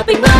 nothing but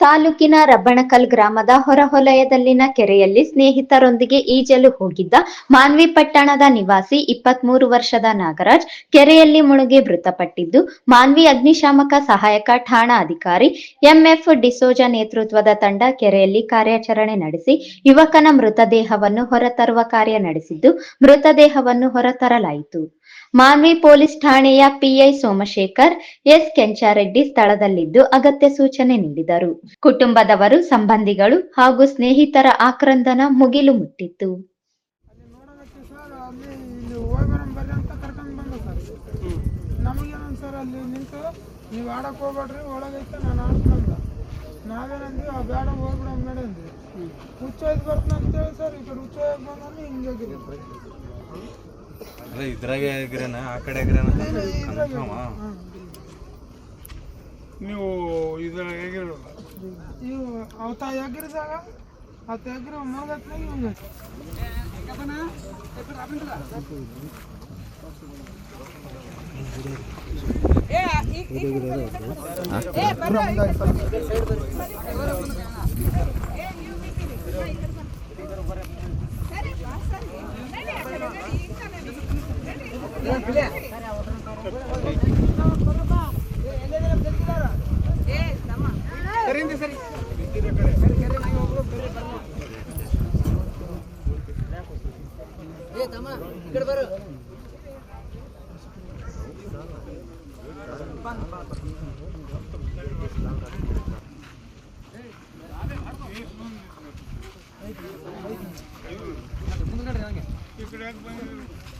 ತಾಲೂಕಿನ ರಬ್ಬಣಕಲ್ ಗ್ರಾಮದ ಹೊರಹೊಲಯದಲ್ಲಿನ ಕೆರೆಯಲ್ಲಿ ಸ್ನೇಹಿತರೊಂದಿಗೆ ಈಜಲು ಹೋಗಿದ್ದ ಮಾನ್ವಿ ಪಟ್ಟಣದ ನಿವಾಸಿ ಇಪ್ಪತ್ಮೂರು ವರ್ಷದ ನಾಗರಾಜ್ ಕೆರೆಯಲ್ಲಿ ಮುಳುಗಿ ಮೃತಪಟ್ಟಿದ್ದು, ಮಾನ್ವಿ ಅಗ್ನಿಶಾಮಕ ಸಹಾಯಕ ಠಾಣಾ ಅಧಿಕಾರಿ ಎಂಎಫ್ ಡಿಸೋಜ ನೇತೃತ್ವದ ತಂಡ ಕೆರೆಯಲ್ಲಿ ಕಾರ್ಯಾಚರಣೆ ನಡೆಸಿ ಯುವಕನ ಮೃತದೇಹವನ್ನು ಹೊರತರುವ ಕಾರ್ಯ ನಡೆಸಿದ್ದು, ಮೃತದೇಹವನ್ನು ಹೊರತರಲಾಯಿತು. ಮಾನ್ವಿ ಪೊಲೀಸ್ ಠಾಣೆಯ ಪಿಐ ಸೋಮಶೇಖರ್ ಎಸ್ ಕೆಂಚಾರೆಡ್ಡಿ ಸ್ಥಳದಲ್ಲಿದ್ದು ಅಗತ್ಯ ಸೂಚನೆ ನೀಡಿದರು. ಕುಟುಂಬದವರು, ಸಂಬಂಧಿಗಳು ಹಾಗೂ ಸ್ನೇಹಿತರ ಆಕ್ರಂದನ ಮುಗಿಲು ಮುಟ್ಟಿತ್ತು. ಅದೇ ಇದ್ರಾಗೆ ಆಗಿರೇನ ಆ ಕಡೆ ಆಗಿರೇನ ಕನ್ಫರ್ಮ್ ನೀವು ಇದ್ರಾಗ ಹೇಗಿರಲ್ಲ ಇವು ಅವತ್ತ ಎಗ್ರಿದಾಗ ಆತ ಎಗ್ರಿ ಮುಳುಗತ್ನಾಗ ಹಿಂಗೆ ಏಯ್ ಬಿಳಾ ಸರಿ ಅವರು ಬರೋದು ತಮ್ಮ ಏ ತಮ್ಮ ಇಕಡೆ ಕಡೆ ಹೋಗ್ಲೇ ಇಕಡೆ ಆಗ್ ಬಾಯಿ